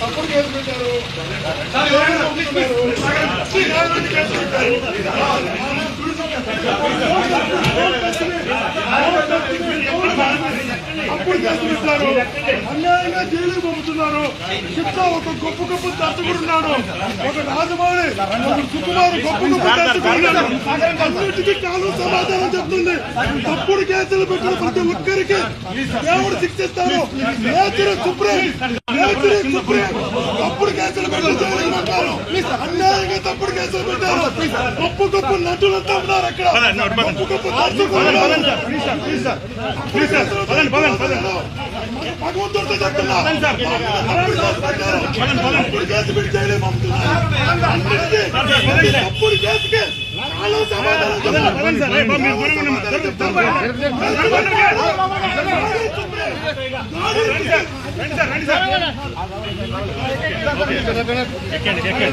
తప్పుడు కేసు పెట్టారు పెట్టారు కేసు పెట్టారు అన్యాయంగా జైలుకు పంపుతున్నారు. శిక్ష ఒక గొప్ప గొప్ప దర్శకుడున్నాడు. ఒక రాజమౌళి ఒక సుకుమారు గొప్ప గొప్ప దర్శకుడున్నాడు అన్నిటికీ కాలం సమాధానం చెప్తుంది. తప్పుడు కేసులు పెట్టిన ప్రతి ఒక్కరికి దేవుడు శిక్షిస్తారు. Nature supreme. Nature supreme. తప్పుడు కేసులు పెట్టి జైలుకి పంపారు. అన్యాయంగా తప్పుడు కేసులు పెట్టారు. గొప్ప గొప్ప నటులంతా ఉన్నారు అక్కడ. గొప్ప గొప్ప దర్శకులు. భగవంతుడితో చెప్తున్నా తప్పుడు కేసు పెట్టి జైలుకి పంపుతున్నారు తప్పుడు కేసుకి సమాధానం ఎక్కండి ఎక్కండి.